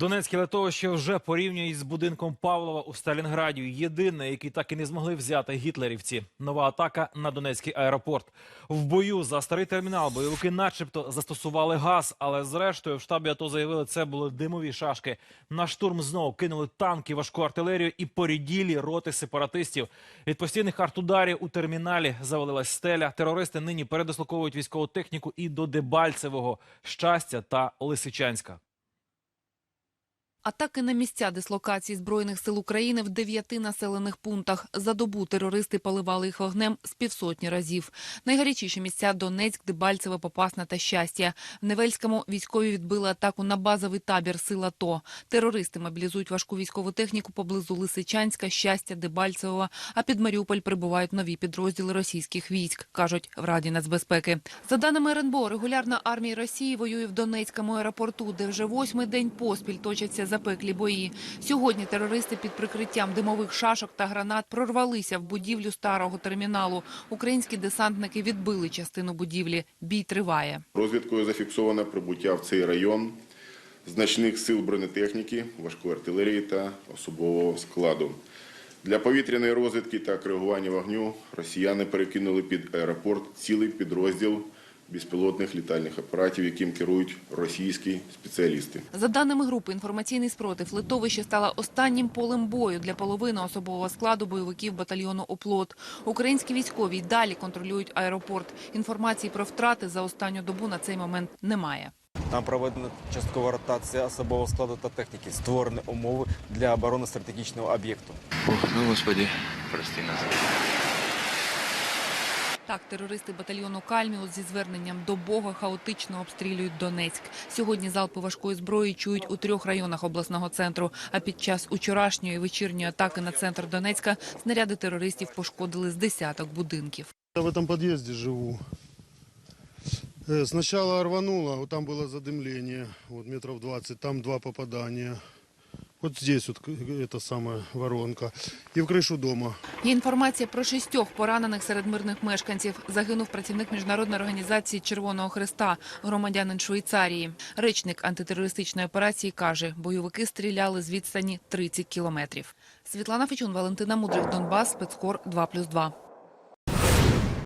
Донецьке литовище вже порівнюють з будинком Павлова у Сталінграді. Єдине, який так і не змогли взяти гітлерівці. Нова атака на Донецький аеропорт. В бою за старий термінал бойовики, начебто, застосували газ, але зрештою в штабі АТО заявили, це були димові шашки. На штурм знову кинули танки, важку артилерію і поріділі роти сепаратистів. Від постійних артударів у терміналі завалилась стеля. Терористи нині передислоковують військову техніку і до Дебальцевого, Щастя та Лисичанська. Атаки на місця дислокації Збройних сил України в дев'яти населених пунктах. За добу терористи поливали їх вогнем з півсотні разів. Найгарячіші місця – Донецьк, Дебальцеве, Попасна та Щастя. В Невельському військові відбили атаку на базовий табір сил АТО. Терористи мобілізують важку військову техніку поблизу Лисичанська, Щастя, Дебальцевого, а під Маріуполь прибувають нові підрозділи російських військ, кажуть в Раді нацбезпеки. За даними РНБО, регулярна армія Росії воює в Донецькому аеропорту, де вже восьмий день поспіль точаться запеклі бої. Сьогодні терористи під прикриттям димових шашок та гранат прорвалися в будівлю старого терміналу. Українські десантники відбили частину будівлі. Бій триває. Розвідкою зафіксовано прибуття в цей район значних сил бронетехніки, важкої артилерії та особового складу. Для повітряної розвідки та коригування вогню росіяни перекинули під аеропорт цілий підрозділ безпілотних літальних апаратів, яким керують російські спеціалісти. За даними групи «Інформаційний спротив», литовище стало останнім полем бою для половини особового складу бойовиків батальйону «Оплот». Українські військові й далі контролюють аеропорт. Інформації про втрати за останню добу на цей момент немає. Там проведена часткова ротація особового складу та техніки, створені умови для оборони стратегічного об'єкту. Ох, ну господи, прости нас. Так, терористи батальйону Кальміус зі зверненням до Бога хаотично обстрілюють Донецьк. Сьогодні залпи важкої зброї чують у трьох районах обласного центру. А під час учорашньої вечірньої атаки на центр Донецька снаряди терористів пошкодили з десяток будинків. Я в этом подъезде живу. Э, Сначала рвануло, вот там было задымление, вот метров 20, там два попадания. Вот здесь вот к- эта самая воронка. И в крышу дома. Є інформація про шістьох поранених серед мирних мешканців. Загинув працівник міжнародної організації Червоного Христа, громадянин Швейцарії. Речник антитерористичної операції каже, бойовики стріляли з відстані 30 кілометрів. Світлана Фечун, Валентина Мудрик, Донбас, спецкор 2+,2.